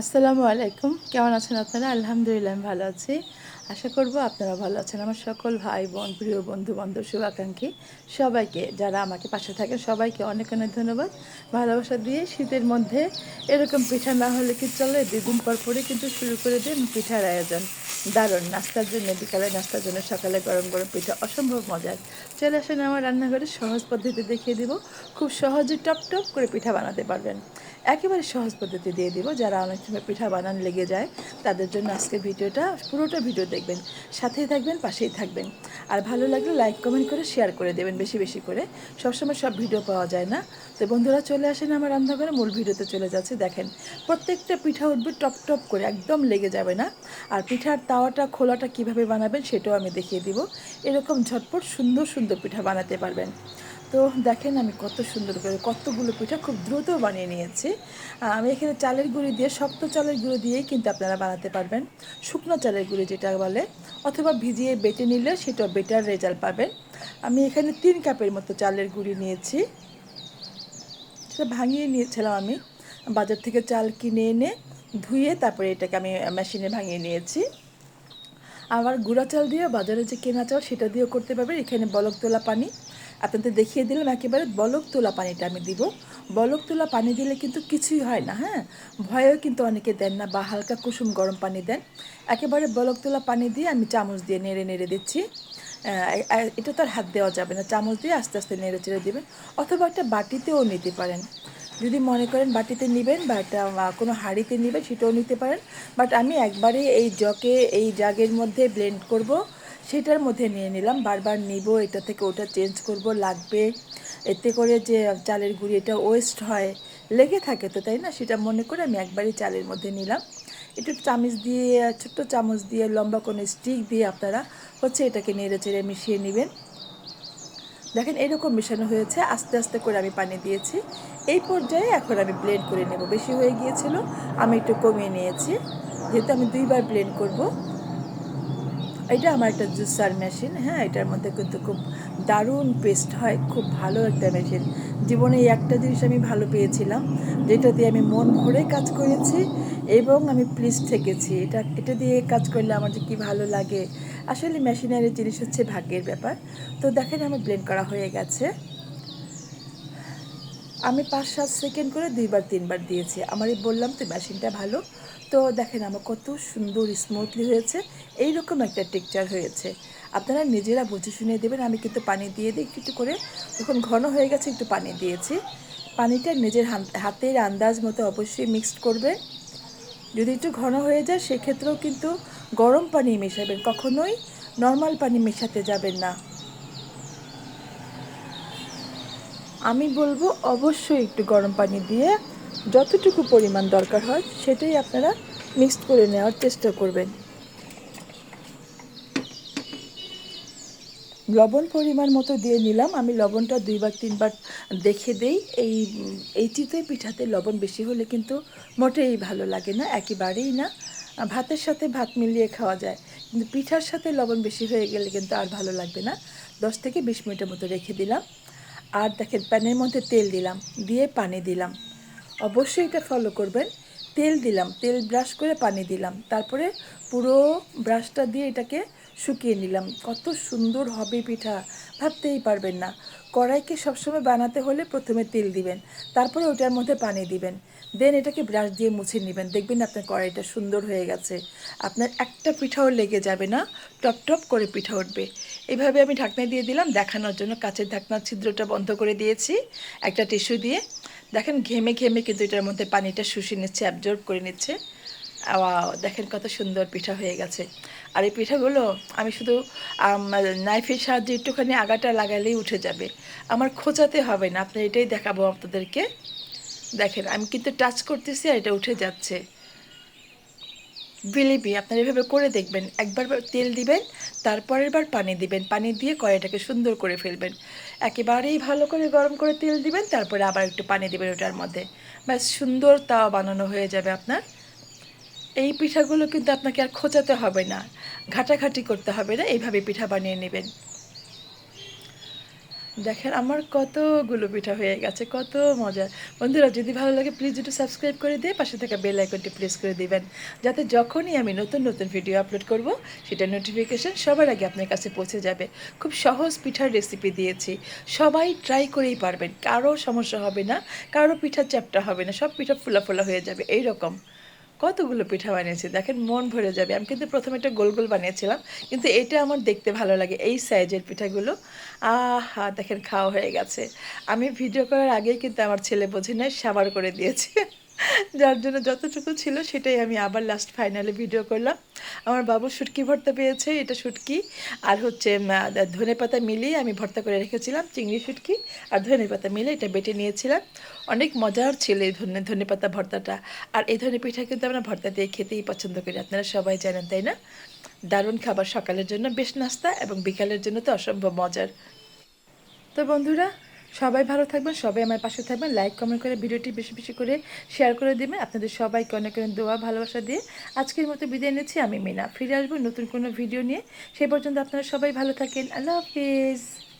আসসালামু আলাইকুম। কেমন আছেন আপনারা? আলহামদুলিল্লাহ, আমি ভালো আছি। আশা করব আপনারা ভালো আছেন। আমার সকল ভাই বোন, প্রিয় বন্ধু বান্ধব, শুভাকাঙ্ক্ষী, সবাইকে, যারা আমাকে পাশে থাকে সবাইকে অনেক অনেক ধন্যবাদ। ভালোবাসা দিয়ে শীতের মধ্যে এরকম পিঠা না হলে কি চলে? দুদিন পর পরে কিন্তু শুরু করে দিন পিঠার আয়োজন। দারুণ। নাস্তার জন্য, বিকালে নাস্তার জন্য সকালে গরম গরম পিঠা অসম্ভব মজার। চলে আসেন আমার রান্নাঘরে, সহজ পদ্ধতি দেখিয়ে দিব। খুব সহজে টপ টপ করে পিঠা বানাতে পারবেন। একেবারে সহজ পদ্ধতি দিয়ে দিব। যারা অনেক সময় পিঠা বানান লেগে যায়, তাদের জন্য আজকে ভিডিওটা, পুরোটা ভিডিও দেখবেন। সাথেই থাকবেন, পাশেই থাকবেন। আর ভালো লাগলে লাইক, কমেন্ট করে শেয়ার করে দেবেন বেশি বেশি করে। সবসময় সব ভিডিও পাওয়া যায় না। তো বন্ধুরা চলে আসেন আমার রান্নাঘরে, মূল ভিডিওতে চলে যাচ্ছে। দেখেন, প্রত্যেকটা পিঠা উঠবে টপ টপ করে, একদম লেগে যাবে না। আর পিঠার তাওয়াটা, খোলাটা কীভাবে বানাবেন সেটাও আমি দেখিয়ে দিব। এরকম ঝটপট সুন্দর সুন্দর পিঠা বানাতে পারবেন। তো দেখেন আমি কত সুন্দর করে কতগুলো পিঠা খুব দ্রুত বানিয়ে নিয়েছি। আমি এখানে চালের গুঁড়ি দিয়ে, শক্ত চালের গুঁড়ো দিয়েই কিন্তু আপনারা বানাতে পারবেন। শুকনো চালের গুঁড়ি যেটা বলে, অথবা ভিজিয়ে বেটে নিলে সেটা বেটার রেজাল্ট পাবেন। আমি এখানে তিন কাপের মতো চালের গুঁড়ি নিয়েছি। সেটা ভাঙিয়ে নিয়েছিলাম আমি। বাজার থেকে চাল কিনে এনে ধুয়ে তারপরে এটাকে আমি মেশিনে ভাঙিয়ে নিয়েছি। আবার গুঁড়া চাল দিয়ে বাজারে যে কেনা চাল, সেটা দিয়েও করতে পারবেন। এখানে বলক তোলা পানি। আপনাদের দেখিয়ে দিলাম একেবারে বলক তোলা পানিটা আমি দিব। বলক তোলা পানি দিলে কিন্তু কিছুই হয় না হ্যাঁ? ভয়েও কিন্তু অনেকে দেন না বা হালকা কুসুম গরম পানি দেন। একেবারে বলক তোলা পানি দিয়ে আমি চামচ দিয়ে নেড়ে নেড়ে দিচ্ছি। এটা তো আর হাত দেওয়া যাবে না। চামচ দিয়ে আস্তে আস্তে নেড়ে চেড়ে দেবেন। অথবা একটা বাটিতেও নিতে পারেন। যদি মনে করেন বাটিতে নেবেন বাট কোনো হাঁড়িতে নেবেন, সেটাও নিতে পারেন। বাট আমি একবারে এই জকে এই জাগের মধ্যে ব্লেন্ড করব। সেটার মধ্যে নিয়ে নিলাম। বারবার নিব, এটা থেকে ওটা চেঞ্জ করব, লাগবে। এতে করে যে চালের গুঁড়ি, এটা ওয়েস্ট হয়। লেগে থাকে তো, তাই না? সেটা মনে করে আমি একবারই চালের মধ্যে নিলাম। একটু চামচ দিয়ে, ছোট্ট চামচ দিয়ে, লম্বা কোনো স্টিক দিয়ে আপনারা হচ্ছে এটাকে নেড়ে চেড়ে মিশিয়ে নেবেন। দেখেন এরকম মেশানো হয়েছে। আস্তে আস্তে করে আমি পানি দিয়েছি। এই পর্যায়ে এখন আমি ব্লেন্ড করে নেব। বেশি হয়ে গিয়েছিল, আমি একটু কমিয়ে নিয়েছি। যেহেতু আমি দুইবার ব্লেন্ড করব, এটা আমার একটা জুসার মেশিন হ্যাঁ এটার মধ্যে কিন্তু খুব দারুণ পেস্ট হয়, খুব ভালো একটা মেশিন জীবনে এই একটা জিনিস আমি ভালো পেয়েছিলাম, যেটা দিয়ে আমি মন ভরে কাজ করেছি এবং আমি প্লিজ থেকেছি। এটা এটা দিয়ে কাজ করলে আমার যে কী ভালো লাগে। আসলে মেশিনারি জিনিস হচ্ছে ভাগ্যের ব্যাপার। তো দেখেন, আমার ব্লেন্ড করা হয়ে গেছে। আমি পাঁচ, সাত সেকেন্ড করে দুইবার, তিনবার দিয়েছি। আমার এই বললাম তো মেশিনটা ভালো। তো দেখেন, আমার কত সুন্দর স্মুথলি হয়েছে। এইরকম একটা টেকচার হয়েছে। আপনারা নিজেরা বুঝে শুনে দেবেন। আমি কিন্তু পানি দিয়ে দিই একটু করে। যখন ঘন হয়ে গেছে, একটু পানি দিয়েছি। পানিটা নিজের হাতের আন্দাজ মতো অবশ্যই মিক্সড করবেন যদি একটু ঘন হয়ে যায়, সেক্ষেত্রেও কিন্তু গরম পানি মেশাবেন। কখনোই নর্মাল পানি মেশাতে যাবেন না। আমি বলব অবশ্যই একটু গরম পানি দিয়ে যতটুকু পরিমাণ দরকার হয় সেটাই আপনারা মিক্সড করে নেওয়ার চেষ্টা করবেন। লবণ পরিমাণ মতো দিয়ে নিলাম। আমি লবণটা দুইবার তিনবার দেখে দেই। এই এই পিঠাতে লবণ বেশি হলে কিন্তু মোটেই ভালো লাগে না, একেবারেই না। ভাতের সাথে ভাত মিলিয়ে খাওয়া যায়। কিন্তু পিঠার সাথে লবণ বেশি হয়ে গেলে কিন্তু আর ভালো লাগবে না। দশ থেকে বিশ মিনিটের মতো রেখে দিলাম। আর দেখেন, প্যানের মধ্যে তেল দিলাম, দিয়ে পানি দিলাম। অবশ্যই এটা ফলো করবেন। তেল দিলাম, তেল ব্রাশ করে পানি দিলাম। তারপরে পুরো ব্রাশটা দিয়ে এটাকে শুকিয়ে নিলাম। কত সুন্দর হবে পিঠা, ভাবতেই পারবেন না। কড়াইকে সবসময় বানাতে হলে প্রথমে তেল দিবেন, তারপরে ওটার মধ্যে পানি দিবেন। দেন এটাকে ব্রাশ দিয়ে মুছে নেবেন। দেখবেন আপনার কড়াইটা সুন্দর হয়ে গেছে। আপনার একটা পিঠাও লেগে যাবে না টপ টপ করে পিঠা উঠবে। এইভাবে আমি ঢাকনা দিয়ে দিলাম, দেখানোর জন্য কাছের ঢাকনার ছিদ্রটা বন্ধ করে দিয়েছি, একটা টিস্যু দিয়ে। দেখেন, ঘেমে ঘেমে কিন্তু এটার মধ্যে পানিটা শুষে নিচ্ছে অ্যাবজর্ব করে নিচ্ছে। দেখেন কত সুন্দর পিঠা হয়ে গেছে। আর এই পিঠাগুলো আমি শুধু নাইফের সাহায্যে একটুখানি আগাটা লাগালেই উঠে যাবে। আমার খোঁচাতে হবে না, আপনার এটাই দেখাবো আপনাদেরকে। দেখেন, আমি কিন্তু টাচ করতেছি আর এটা উঠে যাচ্ছে। বিলিবি আপনার এভাবে করে দেখবেন। একবার তেল দিবেন, তারপরের বার পানি দিবেন। পানি দিয়ে কড়াইটাকে সুন্দর করে ফেলবেন। একেবারেই ভালো করে গরম করে তেল দিবেন, তারপরে আবার একটু পানি দিবেন ওটার মধ্যে। ব্যাস, সুন্দর তাও বানানো হয়ে যাবে আপনার। এই পিঠাগুলো কিন্তু আপনাকে আর খোঁচাতে হবে না। ঘাটাঘাটি করতে হবে না, এইভাবে পিঠা বানিয়ে নেবেন। দেখেন আমার কতগুলো পিঠা হয়ে গেছে, কত মজা। বন্ধুরা, যদি ভালো লাগে প্লিজ একটু সাবস্ক্রাইব করে দিয়ে পাশে থাকা বেল আইকনটি প্রেস করে দিবেন। যাতে যখনই আমি নতুন নতুন ভিডিও আপলোড করব, সেটা নোটিফিকেশন সবার আগে আপনার কাছে পৌঁছে যাবে। খুব সহজ পিঠার রেসিপি দিয়েছি। সবাই ট্রাই করেই পারবেন, কারও সমস্যা হবে না, কারও পিঠা চ্যাপটা হবে না, সব পিঠা ফুলা ফুলা হয়ে যাবে এই রকম কতগুলো পিঠা বানিয়েছি? দেখেন, মন ভরে যাবে। আমি কিন্তু প্রথমে একটা গোল গোল বানিয়েছিলাম, কিন্তু এটা আমার দেখতে ভালো লাগে, এই সাইজের পিঠাগুলো। আহা, দেখেন, খাওয়া হয়ে গেছে। আমি ভিডিও করার আগেই কিন্তু আমার ছেলে বোঝে নাই সাবার করে দিয়েছে। যার জন্য যতটুকু ছিল সেটাই আমি আবার লাস্ট ফাইনালে ভিডিও করলাম। আমার বাবু শুটকি ভর্তা পেয়েছে, এটা শুটকি। আর হচ্ছে ধনে পাতা মিলিয়ে আমি ভর্তা করে রেখেছিলাম, চিংড়ি শুটকি আর ধনে পাতা মিলে এটা বেটে নিয়েছিলাম। অনেক মজার ছিল এই ধনে ধনে পাতা ভর্তাটা। আর এই ধনে পিঠা কিন্তু আমরা ভর্তা দিয়ে খেতেই পছন্দ করি, আপনারা সবাই জানেন, তাই না? দারুণ খাবার সকালের জন্য, বেশ নাস্তা এবং বিকালের জন্য তো অসম্ভব মজার। তো বন্ধুরা সবাই ভালো থাকবেন, সবাই আমার পাশে থাকবেন। লাইক কমেন্ট করে ভিডিওটি বেশি বেশি করে শেয়ার করে দেবেন। আপনাদের সবাইকে অনেক অনেক দোয়া, ভালোবাসা দিয়ে আজকের মতো বিদায় নিচ্ছি। আমি মিনা, ফিরে আসব নতুন কোনো ভিডিও নিয়ে। সেই পর্যন্ত আপনারা সবাই ভালো থাকেন। আল্লাহ হাফিজ।